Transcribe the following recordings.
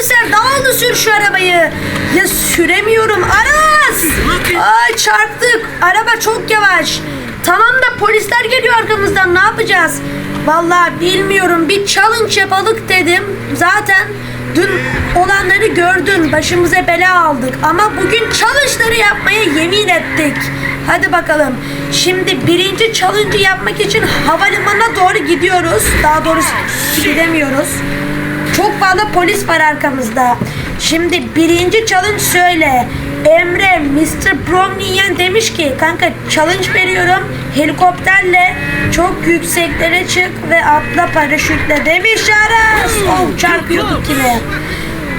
komiser daha hızlı sür şu arabayı. Ya süremiyorum Aras. Ay çarptık. Araba çok yavaş. Tamam da polisler geliyor arkamızdan ne yapacağız? Vallahi bilmiyorum bir challenge yapalım dedim. Zaten dün olanları gördün. Başımıza bela aldık. Ama bugün challenge'ları yapmaya yemin ettik. Hadi bakalım. Şimdi birinci challenge'ı yapmak için havalimanına doğru gidiyoruz. Daha doğrusu gidemiyoruz. Çok fazla polis var arkamızda. Şimdi birinci challenge söyle. Emre, Mr. Bromnian demiş ki kanka challenge veriyorum. Helikopterle çok yükseklere çık ve atla paraşütle demiş Aras. Oh çarpıyorduk yine.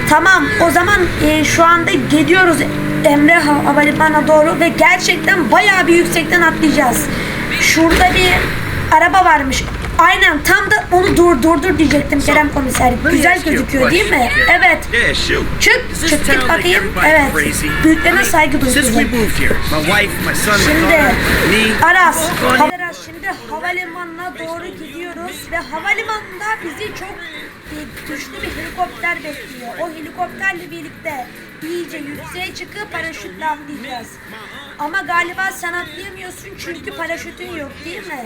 Tamam o zaman e, şu anda gidiyoruz Emre Ha- Havalimanı'na doğru ve gerçekten bayağı bir yüksekten atlayacağız. Şurada bir araba varmış. Aynen tam da onu dur durdur diyecektim Kerem komiser. Güzel gözüküyor değil mi? Evet. Çık çık git bakayım. Evet. Büyüklerine saygı duyuyoruz. Şimdi Aras, Aras şimdi havalimanına doğru gidiyoruz ve havalimanında bizi çok güçlü bir helikopter bekliyor. O helikopterle birlikte iyice yükseğe çıkıp paraşütle atlayacağız. Ama galiba sen atlayamıyorsun çünkü paraşütün yok değil mi?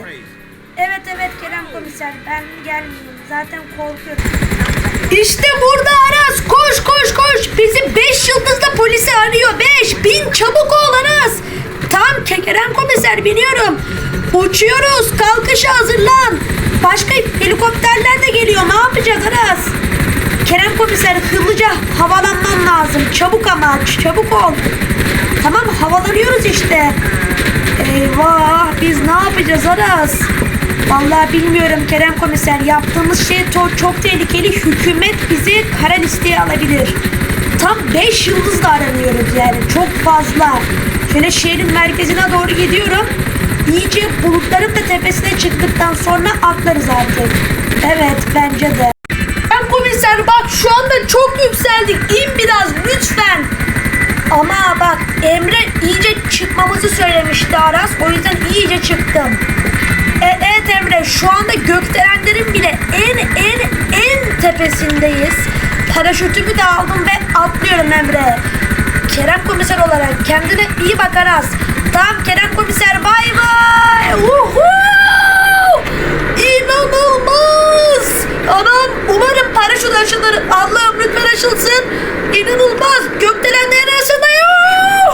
Evet evet Kerem komiser ben gelmeyeyim zaten korkuyorum. İşte burada Aras koş koş koş bizi 5 yıldızla polisi arıyor 5 bin çabuk ol Aras. Tam Kerem komiser biniyorum. Uçuyoruz kalkışa hazırlan. Başka helikopterler de geliyor ne yapacağız Aras? Kerem komiser hızlıca havalanman lazım. Çabuk ama çabuk ol. Tamam havalanıyoruz işte. Eyvah biz ne yapacağız Aras? Vallahi bilmiyorum Kerem komiser. Yaptığımız şey to- çok tehlikeli. Hükümet bizi kara listeye alabilir. Tam 5 yıldızla aranıyoruz yani. Çok fazla. Şöyle şehrin merkezine doğru gidiyorum. İyice bulutların da tepesine çıktıktan sonra atlarız artık. Evet bence de. Kerem komiser bak şu anda çok yükseldik. İn biraz lütfen. Ama bak Emre iyice çıkmamızı söylemişti Aras. O yüzden iyice çıktım. Şu anda gökdelenlerin bile en en en tepesindeyiz. Paraşütümü de aldım ve atlıyorum Emre. Kerem komiser olarak kendine iyi bak Aras. Tamam Kerem komiser bay bay. Uhu! İnanılmaz. Anam umarım paraşüt açılır. Allah'ım lütfen açılsın. İnanılmaz. Gökdelenlerin arasındayım.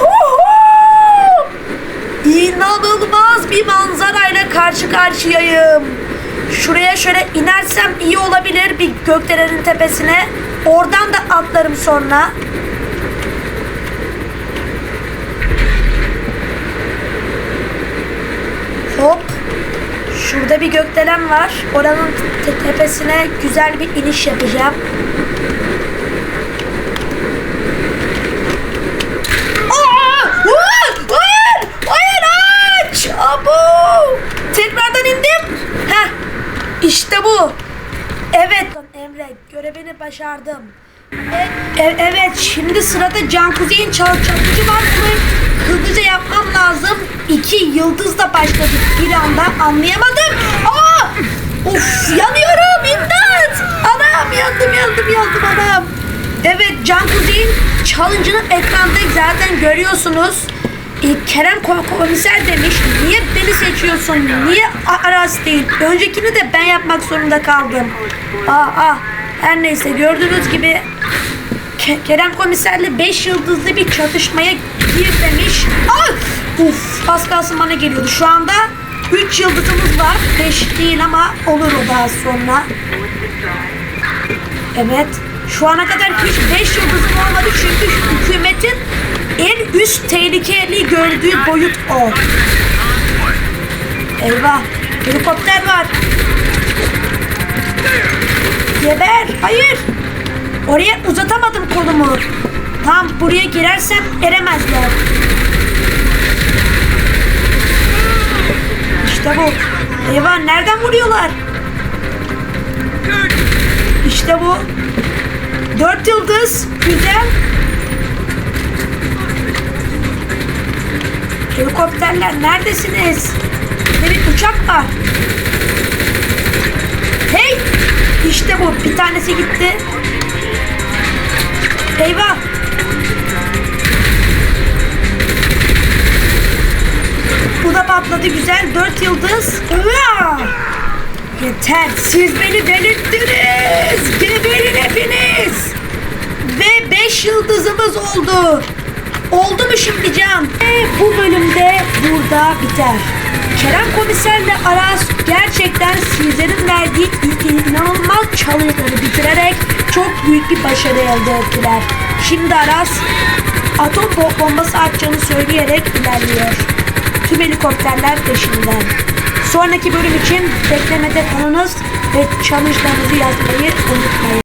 Uhu! İnanılmaz bir manzarayla karşı karşıyayım. Şuraya şöyle inersem iyi olabilir bir gökdelenin tepesine. Oradan da atlarım sonra. Hop. Şurada bir gökdelen var. Oranın te- tepesine güzel bir iniş yapacağım. Aa! Aa! Hayır! Hayır aç! Abo! Tekrardan indim. Heh. İşte bu. Evet Emre görevini başardım. E- e- evet şimdi sırada Can Kuzey'in çal çalıcı var bunu hızlıca yapmam lazım. İki yıldızla başladık bir anda anlayamadım. Aa! Of yanıyorum imdat! Anam yandım yandım yandım anam. Evet Can Kuzey'in challenge'ını ekranda zaten görüyorsunuz. E, Kerem ko- komiser demiş. Niye beni seçiyorsun? Niye Aras değil? Öncekini de ben yapmak zorunda kaldım. Aa, aa. Her neyse gördüğünüz gibi Ke- Kerem komiserle 5 yıldızlı bir çatışmaya gir demiş. Ah! Uf, az kalsın bana geliyordu. Şu anda 3 yıldızımız var. 5 değil ama olur o daha sonra. Evet. Şu ana kadar hiç 5 yıldızım olmadı çünkü hükümetin en üst tehlikeli gördüğü boyut o. Eyvah. Helikopter var. Geber. Hayır. Oraya uzatamadım kolumu. Tam buraya girersem eremezler. İşte bu. Eyvah nereden vuruyorlar? İşte bu. Dört yıldız. Güzel. Helikopterler neredesiniz? Bir de bir uçak var. Hey! İşte bu. Bir tanesi gitti. Eyvah. Bu da patladı güzel. Dört yıldız. Yeter. Siz beni delirttiniz. Geberin hepiniz. Ve 5 yıldızımız oldu. Oldu mu şimdi Can? Ve bu bölümde burada biter. Kerem Komiserle Aras gerçekten sizlerin verdiği in- inanılmaz challenge'ları bitirerek çok büyük bir başarı elde ettiler. Şimdi Aras atom bo- bombası atacağını söyleyerek ilerliyor. Tüm helikopterler peşinden. Sonraki bölüm için beklemede kalınız ve challenge'larınızı yazmayı unutmayın.